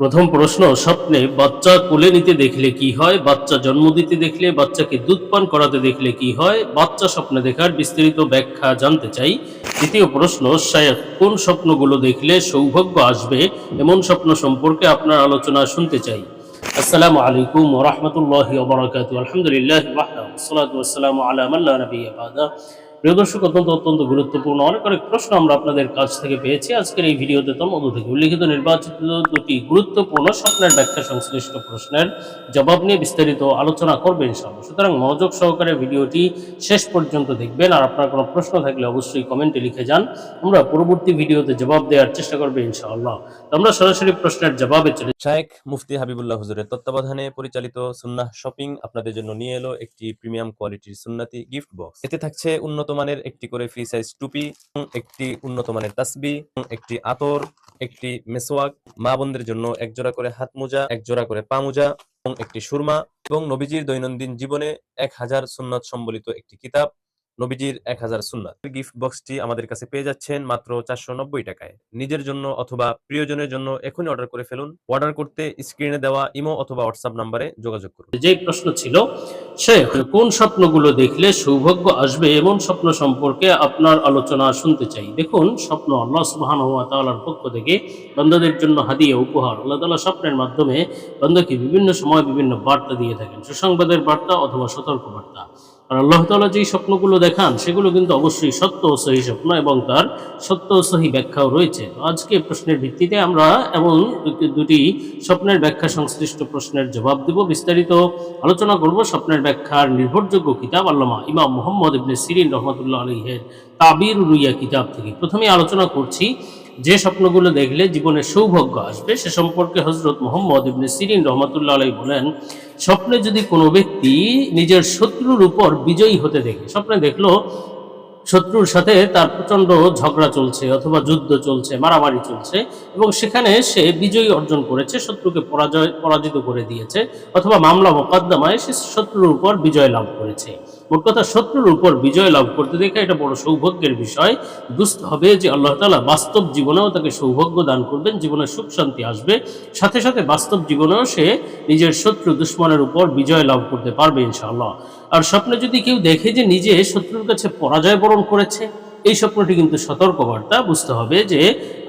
প্রথম প্রশ্ন, স্বপ্নে বাচ্চা কোলে নিতে দেখলে কি হয়? বাচ্চা জন্ম দিতে দেখলে, বাচ্চাকে দুধ পান করাতে দেখলে কি হয়? বাচ্চা স্বপ্নে দেখার বিস্তারিত ব্যাখ্যা জানতে চাই। দ্বিতীয় প্রশ্ন শায়েখ কোন স্বপ্নগুলো দেখলে সৌভাগ্য আসবে? এমন স্বপ্ন সম্পর্কে আপনার আলোচনা শুনতে চাই। আসসালামু আলাইকুম ওয়া রাহমাতুল্লাহি ওয়া বারাকাতুহু। আলহামদুলিল্লাহ আলা প্রিয় দর্শক, অত্যন্ত অত্যন্ত গুরুত্বপূর্ণ অনেক অনেক প্রশ্ন আমরা আপনাদের কাছ থেকে পেয়েছি। আজকের এই ভিডিওতে তমদ থেকে উল্লিখিত নির্বাচিত দুটি গুরুত্বপূর্ণ স্বপ্নের ব্যাখ্যা সংশ্লিষ্ট প্রশ্নের জবাব নিয়ে বিস্তারিত আলোচনা করবেন ইনশাআল্লাহ। সুতরাং মনোযোগ সহকারে ভিডিওটি শেষ পর্যন্ত দেখবেন। আর আপনার কোনো প্রশ্ন থাকলে অবশ্যই কমেন্টে লিখে যান। আমরা পরবর্তী ভিডিওতে জবাব দেওয়ার চেষ্টা করব ইনশাআল্লাহ। তো আমরা সরাসরি প্রশ্নের জবাবে চলে শায়েখ মুফতি হাবিবুল্লাহ হুজুরের তত্ত্বাবধানে পরিচালিত সুন্নাহ শপিং আপনাদের জন্য নিয়ে এলো একটি প্রিমিয়াম কোয়ালিটির সুন্নাতি গিফট বক্স। এতে থাকছে উন্নত মানের একটি করে ফ্রি সাইজ টুপি, একটি উন্নত মানের তাসবি, একটি আতর, একটি মেসোয়াক মা বোনদের জন্য এক জোড়া করে হাত মোজা এক জোড়া করে পা মোজা এবং একটি সুরমা এবং নবীজির দৈনন্দিন জীবনে এক হাজার সুন্নত সম্বলিত একটি কিতাব। নবীজির এক হাজার সুন্নাত। গিফট বক্সটি আমাদের কাছে পেয়ে যাচ্ছেন মাত্র চারশো নব্বই টাকায়। নিজের জন্য অথবা প্রিয়জনের জন্য এখনই অর্ডার করে ফেলুন। অর্ডার করতে স্ক্রিনে দেওয়া ইমো অথবা হোয়াটসঅ্যাপ নাম্বারে যোগাযোগ করুন। যে প্রশ্ন ছিল, সে কোন স্বপ্নগুলো দেখলে সৌভাগ্য আসবে এমন স্বপ্ন সম্পর্কে আপনার আলোচনা শুনতে চাই। দেখুন, স্বপ্ন আল্লাহ সুবহান পক্ষ থেকে বন্ধদের জন্য হাদিয়া, উপহার। আল্লাহ তাআলা স্বপ্নের মাধ্যমে বন্ধকে বিভিন্ন সময় বিভিন্ন বার্তা দিয়ে থাকেন। সুসংবাদের বার্তা অথবা সতর্ক বার্তা আর আল্লাহ তাআলা যেই স্বপ্নগুলো দেখান, সেগুলো কিন্তু অবশ্যই সত্য ও সহি স্বপ্ন এবং তার সত্য ও সহি ব্যাখ্যাও রয়েছে। আজকে প্রশ্নের ভিত্তিতে আমরা এমন দুটি স্বপ্নের ব্যাখ্যা, সংশ্লিষ্ট প্রশ্নের জবাব দেব। বিস্তারিত আলোচনা করব স্বপ্নের ব্যাখ্যার নির্ভরযোগ্য কিতাব আল্লামা ইমাম মোহাম্মদ ইবনে সিরিন রহমতুল্লাহ আলহের তাবির রুইয়া কিতাব থেকে। প্রথমে আলোচনা করছি যে স্বপ্নগুলো দেখলে জীবনে সৌভাগ্য আসবে, সে সম্পর্কে হজরত মোহাম্মদ ইবনে সিরিন রহমতুল্লাহ আলাই বলেন, স্বপ্নে যদি কোনো ব্যক্তি নিজের শত্রুর উপর বিজয়ী হতে দেখে, স্বপ্নে দেখল শত্রুর সাথে তার প্রচণ্ড ঝগড়া চলছে অথবা যুদ্ধ চলছে, মারামারি চলছে এবং সেখানে সে বিজয়ী অর্জন করেছে, শত্রুকে পরাজয়, পরাজিত করে দিয়েছে অথবা মামলা মোকদ্দমায় সে শত্রুর উপর বিজয় লাভ করেছে। মোট শত্রুর উপর বিজয় লাভ করতে দেখে এটা বড় সৌভাগ্যের বিষয়। বুঝতে হবে যে আল্লাহ তালা বাস্তব জীবনেও তাকে সৌভাগ্য দান করবেন, জীবনে সুখ শান্তি আসবে। সাথে সাথে বাস্তব জীবনেও সে নিজের শত্রু দুশ্মনের উপর বিজয় লাভ করতে পারবে ইনশাআল্লাহ। আর স্বপ্নে যদি কেউ দেখে যে নিজে শত্রুর কাছে পরাজয় বরণ করেছে এই স্বপ্নটি কিন্তু সতর্কবার্তা, বুঝতে হবে যে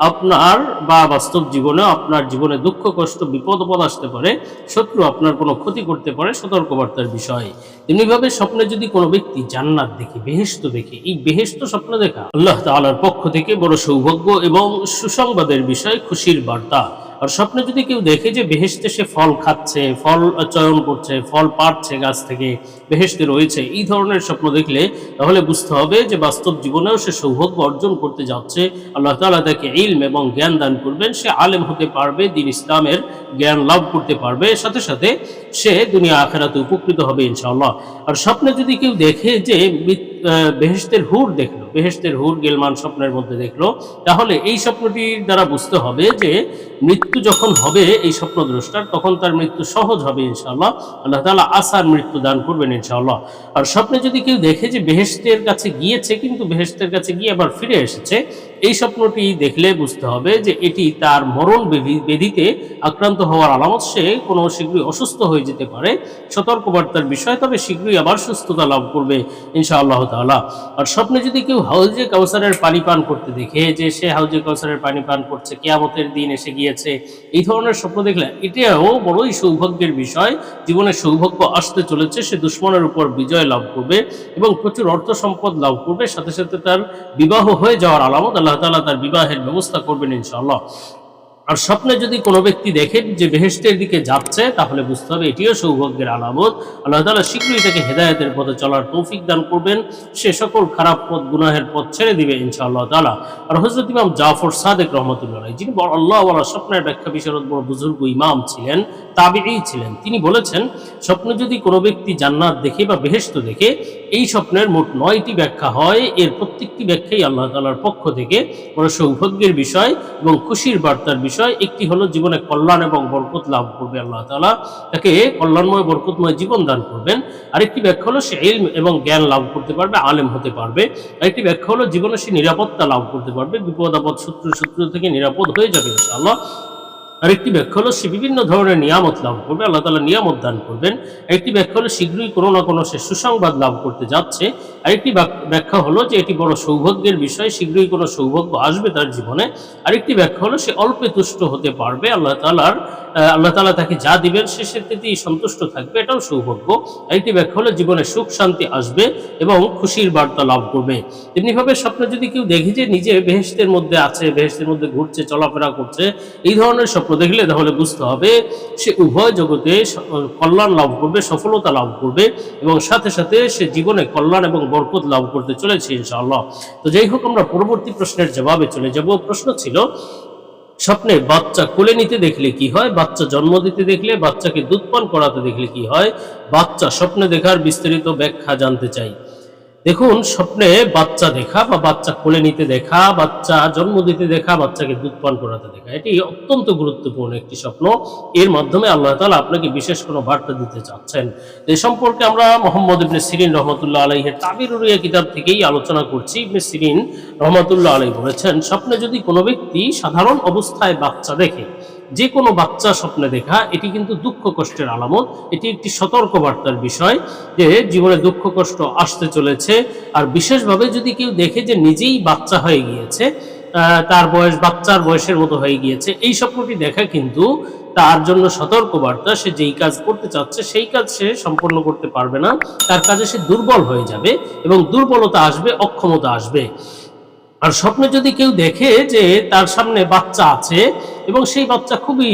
আপনার বা বাস্তব জীবনে আপনার জীবনে দুঃখ, কষ্ট, বিপদ আপদ আসতে পারে, শত্রু আপনার কোনো ক্ষতি করতে পারে, সতর্কবার্তার বিষয়। তেমনিভাবে স্বপ্নে যদি কোনো ব্যক্তি জান্নাত দেখে বেহেস্ত দেখে, এই বেহেস্ত স্বপ্ন দেখা আল্লাহ তালার পক্ষ থেকে বড় সৌভাগ্য এবং সুসংবাদের বিষয়, খুশির বার্তা। আর স্বপ্নে যদি কেউ দেখে যে বেহেস্তে সে ফল খাচ্ছে, ফল চয়ন করছে, ফল পাড়ছে গাছ থেকে বেহেস্তে রয়েছে, এই ধরনের স্বপ্ন দেখলে তাহলে বুঝতে হবে যে বাস্তব জীবনেও সে সৌভাগ্য অর্জন করতে যাচ্ছে। আল্লাহ তাআলা তাকে ইলম এবং জ্ঞান দান করবেন। সে আলেম হতে পারবে, দিন ইসলামের জ্ঞান লাভ করতে পারবে। সাথে সাথে সে দুনিয়া আখেরাতে উপকৃত হবে ইনশাআল্লাহ। আর স্বপ্নে যদি কেউ দেখে যে বেহেশতের হুর দেখল বেহেশতের হুর গেলমান স্বপ্নের মধ্যে দেখল, তাহলে এই স্বপ্নটির দ্বারা বুঝতে হবে যে মৃত্যু যখন হবে এই স্বপ্ন স্বপ্নদ্রষ্টার, তখন তার মৃত্যু সহজ হবে ইনশাআল্লাহ। আল্লাহ তালা আসার মৃত্যু দান করবেন ইনশাআল্লাহ। আর স্বপ্নে যদি কেউ দেখে যে বেহেস্তের কাছে গিয়েছে, কিন্তু বেহেস্তের কাছে গিয়ে আবার ফিরে এসেছে এই স্বপ্নটি দেখলে বুঝতে হবে যে এটি তার মরণ বেধি- ব্যাধিতে আক্রান্ত হওয়ার আলামত সে কোনো শীঘ্রই অসুস্থ হয়ে যেতে পারে। সতর্কবার্তার বিষয়, তবে শীঘ্রই আবার সুস্থতা লাভ করবে ইনশাআল্লাহ তাআলা। আর স্বপ্নে যদি কেউ হাউজে কাউসারের পানি পান করতে দেখে যে সে হাউজে কাউসারের পানি পান করছে, কেয়ামতের দিন এসে গিয়েছে, এই ধরনের স্বপ্ন দেখলে এটাও বড়ই সৌভাগ্যের বিষয়। জীবনে সৌভাগ্য আসতে চলেছে, সে দুশ্মনের উপর বিজয় লাভ করবে এবং প্রচুর অর্থ সম্পদ লাভ করবে, সাথে সাথে তার বিবাহ হয়ে যাওয়ার আলামত আল্লাহ তাআলা তার বিবাহের ব্যবস্থা করবেন ইনশাআল্লাহ। আর স্বপ্নে যদি কোনো ব্যক্তি দেখে যে বেহেশতের দিকে যাচ্ছে, তাহলে বুঝতে হবে এটিও সৌভাগ্যের আলামত। আল্লাহ তাআলা শীঘ্রই তাকে হেদায়েতের পথে চলার তৌফিক দান করবেন। সে সকল খারাপ পথ, গুনাহের পথ ছেড়ে দিবে ইনশাআল্লাহ তাআলা। আর হযরত ইমাম জাফর সাদেক রহমতুল্লাহ যিনি আল্লাহ ওয়ালা স্বপ্নের ব্যাখ্যা বিশারদ বড় বুজুর্গ ইমাম ছিলেন, তাবিঈ ছিলেন। তিনি বলেছেন, স্বপ্নে যদি কোনো ব্যক্তি জান্নাত দেখে বা বেহেস্ত দেখে এই স্বপ্নের মোট নয়টি ব্যাখ্যা হয়। এর প্রত্যেকটি ব্যাখ্যাই আল্লাহ তাআলার পক্ষ থেকে বড় সৌভাগ্যের বিষয় এবং খুশির বার্তার বিষয়। একটি হলো জীবনে কল্যাণ এবং বরকত লাভ করবে আল্লাহ তাআলা। তাকে কল্যাণময়, বরকতময় জীবন দান করবেন। আরেকটি ব্যাখ্যা হলো সে ইলম এবং জ্ঞান লাভ করতে পারবে, আলেম হতে পারবে। আরেকটি ব্যাখ্যা হলো জীবনে সে নিরাপত্তা লাভ করতে পারবে। বিপদ আপদ শত্রু শত্রু থেকে নিরাপদ হয়ে যাবে ইনশাআল্লাহ। আরেকটি ব্যাখ্যা হলো, সে বিভিন্ন ধরনের নিয়ামত লাভ করবে, আল্লাহ তালা নিয়ামত দান করবেন। একটি ব্যাখ্যা হলো, শীঘ্রই কোনো না কোনো সে সুসংবাদ লাভ করতে যাচ্ছে। আরেকটি ব্যাখ্যা হলো যে, এটি বড় সৌভাগ্যের বিষয়, শীঘ্রই কোনো সৌভাগ্য আসবে তার জীবনে। আরেকটি ব্যাখ্যা হলো, সে অল্পে তুষ্ট হতে পারবে, আল্লাহ তালার আল্লাহ তালা তাকে যা দিবেন, সে সেটাতেই সন্তুষ্ট থাকবে, এটাও সৌভাগ্য। আরেকটি ব্যাখ্যা হলো, জীবনে সুখ শান্তি আসবে এবং খুশির বার্তা লাভ করবে। তেমনিভাবে স্বপ্ন যদি কেউ দেখে যে, নিজে বেহেস্তের মধ্যে আছে বেহেস্তের মধ্যে ঘুরছে, চলাফেরা করছে, এই ধরনের স্বপ্ন দেখলে তাহলে বুঝতে হবে সে উভয় জগতে কল্যাণ লাভ করবে, সফলতা লাভ করবে এবং সাথে সাথে সে জীবনে কল্যাণ এবং বরকত লাভ করতে চলেছে ইনশাআল্লাহ। তো যাই হোক, আমরা পরবর্তী প্রশ্নের জবাবে চলে যাব। প্রশ্ন ছিল, স্বপ্নে বাচ্চা কোলে নিতে দেখলে কি হয়? বাচ্চা জন্ম দিতে দেখলে, বাচ্চাকে দুধ পান করাতে দেখলে কি হয়? বাচ্চা স্বপ্নে দেখার বিস্তারিত ব্যাখ্যা জানতে চাই। দেখুন, স্বপ্নে বাচ্চা দেখা বা বাচ্চা কোলে নিতে দেখা, বাচ্চা জন্ম দিতে দেখা, বাচ্চাকে দুধ পান করাতে দেখা, এটি অত্যন্ত গুরুত্বপূর্ণ একটি স্বপ্ন। এর মাধ্যমে আল্লাহ তালা আপনাকে বিশেষ কোনো বার্তা দিতে চাচ্ছেন। এ সম্পর্কে আমরা মোহাম্মদ ইবনে সিরিন রহমতুল্লাহ আলাইহের তাবির উরিয়া কিতাব থেকেই আলোচনা করছি। ইবনে সিরিন রহমতুল্লাহ আলাই বলেছেন, স্বপ্নে যদি কোনো ব্যক্তি সাধারণ অবস্থায় বাচ্চা দেখে যে কোনো বাচ্চা স্বপ্নে দেখা, এটি কিন্তু দুঃখ কষ্টের আলামত। এটি একটি সতর্ক বার্তার বিষয় যে জীবনে দুঃখ কষ্ট আসতে চলেছে। আর বিশেষভাবে যদি কেউ দেখে যে নিজেই বাচ্চা হয়ে গিয়েছে তার বয়স, বাচ্চার বয়সের মতো হয়ে গিয়েছে, এই স্বপ্নটি দেখা কিন্তু তার জন্য সতর্ক বার্তা সে যেই কাজ করতে চাচ্ছে, সেই কাজ সে সম্পন্ন করতে পারবে না। তার কাজে সে দুর্বল হয়ে যাবে এবং দুর্বলতা আসবে, অক্ষমতা আসবে। আর স্বপ্নে যদি কেউ দেখে যে তার সামনে বাচ্চা আছে এবং সেই বাচ্চা খুবই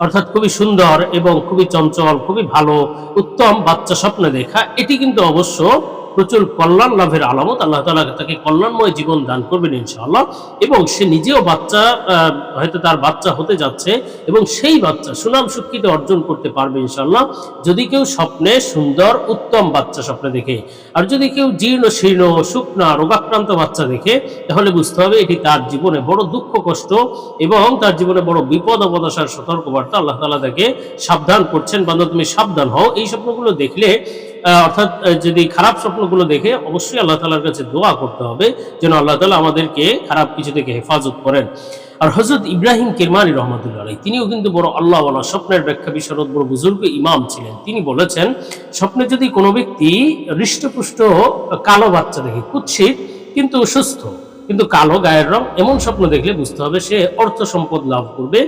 অর্থাৎ খুবই সুন্দর এবং খুবই চঞ্চল, খুবই ভালো, উত্তম বাচ্চা স্বপ্নে দেখা, এটি কিন্তু অবশ্য প্রচুর কল্যাণ লাভের আলামত আল্লাহ তালা তাকে কল্যাণময় জীবন দান করবেন ইনশাআল্লাহ। এবং সে নিজেও বাচ্চা হয়তো তার বাচ্চা হতে যাচ্ছে এবং সেই বাচ্চা সুনাম সুখ্যাতি অর্জন করতে পারবে ইনশাআল্লাহ। যদি কেউ স্বপ্নে সুন্দর, উত্তম বাচ্চা স্বপ্নে দেখে, আর যদি কেউ জীর্ণ, শীর্ণ, শুকনা, রোগাক্রান্ত বাচ্চা দেখে, তাহলে বুঝতে হবে এটি তার জীবনে বড় দুঃখ, কষ্ট এবং তার জীবনে বড় বিপদ অবদশার সতর্কবার্তা আল্লাহ তালা তাকে সাবধান করছেন। বান্ধব তুমি সাবধান হও। এই স্বপ্নগুলো দেখলে অর্থাৎ যদি খারাপ স্বপ্নগুলো দেখে, অবশ্যই আল্লাহ তালার কাছে দোয়া করতে হবে যেন আল্লাহ তালা আমাদেরকে খারাপ কিছু থেকে হেফাজত করেন। আর হজরত ইব্রাহিম কিরমানি রহমতুল্লাহ আলাই তিনিও কিন্তু বড় আল্লাহ স্বপ্নের ব্যাখ্যা বিশারদ, বড় বুজুর্গ ইমাম ছিলেন। তিনি বলেছেন, স্বপ্নে যদি কোনো ব্যক্তি হৃষ্টপুষ্ট, কালো বাচ্চা দেখে, কুৎসিত, কিন্তু সুস্থ, কিন্তু কালো গায়ের রং, এমন স্বপ্ন দেখলে বুঝতে হবে সে অর্থ সম্পদ লাভ করবে।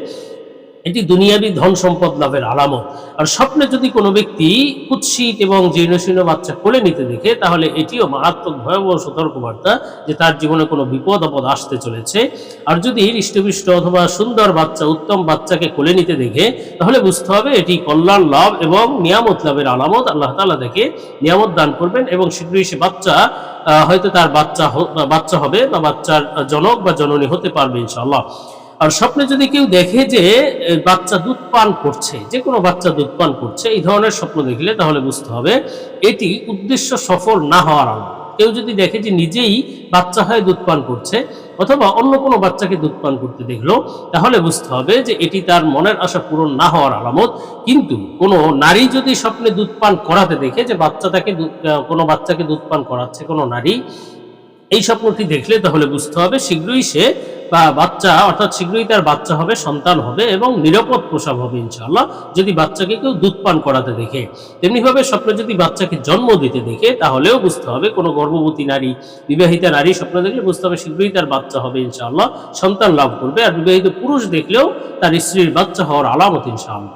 এটি দুনিয়াবি ধন সম্পদ লাভের আলামত। আর স্বপ্নে যদি কোনো ব্যক্তি কুৎসিত এবং জীর্ণশীর্ণ বাচ্চা কোলে নিতে দেখে, তাহলে এটিও মারাত্মক ভয়াবহ সতর্কবার্তা যে তার জীবনে কোনো বিপদ আপদ আসতে চলেছে। আর যদি হৃষ্টপুষ্ট অথবা সুন্দর বাচ্চা, উত্তম বাচ্চাকে কোলে নিতে দেখে, তাহলে বুঝতে হবে এটি কল্যাণ লাভ এবং নিয়ামত লাভের আলামত। আল্লাহ তাআলা দেখে নিয়ামত দান করবেন এবং শীঘ্রই সে বাচ্চা হয়তো তার বাচ্চা বাচ্চা হবে বা বাচ্চার জনক বা জননী হতে পারবে ইনশাআল্লাহ। আর স্বপ্নে যদি কেউ দেখে যে বাচ্চা দুধ পান করছে, যে কোনো বাচ্চা দুধ পান করছে, এই ধরনের স্বপ্ন দেখলে তাহলে বুঝতে হবে এটি উদ্দেশ্য সফল না হওয়ার আলামত কেউ যদি দেখে যে নিজেই বাচ্চা হয়ে দুধ পান করছে অথবা অন্য কোনো বাচ্চাকে দুধ পান করতে দেখল, তাহলে বুঝতে হবে যে এটি তার মনের আশা পূরণ না হওয়ার আলামত। কিন্তু কোনো নারী যদি স্বপ্নে দুধ পান করাতে দেখে যে বাচ্চা তাকে কোনো বাচ্চাকে দুধ পান করাচ্ছে, কোনো নারী এই স্বপ্নটি দেখলে তাহলে বুঝতে হবে শীঘ্রই সে বা বাচ্চা, অর্থাৎ শীঘ্রই তার বাচ্চা হবে, সন্তান হবে এবং নিরাপদ প্রসব হবে ইনশাআল্লাহ, যদি বাচ্চাকে কেউ দুধ পান করাতে দেখে। তেমনিভাবে স্বপ্নে যদি বাচ্চাকে জন্ম দিতে দেখে, তাহলেও বুঝতে হবে কোনো গর্ভবতী নারী, বিবাহিতা নারী স্বপ্ন দেখলে বুঝতে হবে শীঘ্রই তার বাচ্চা হবে ইনশাআল্লাহ, সন্তান লাভ করবে। আর বিবাহিত পুরুষ দেখলেও তার স্ত্রীর বাচ্চা হওয়ার আলামত ইনশাআল্লাহ।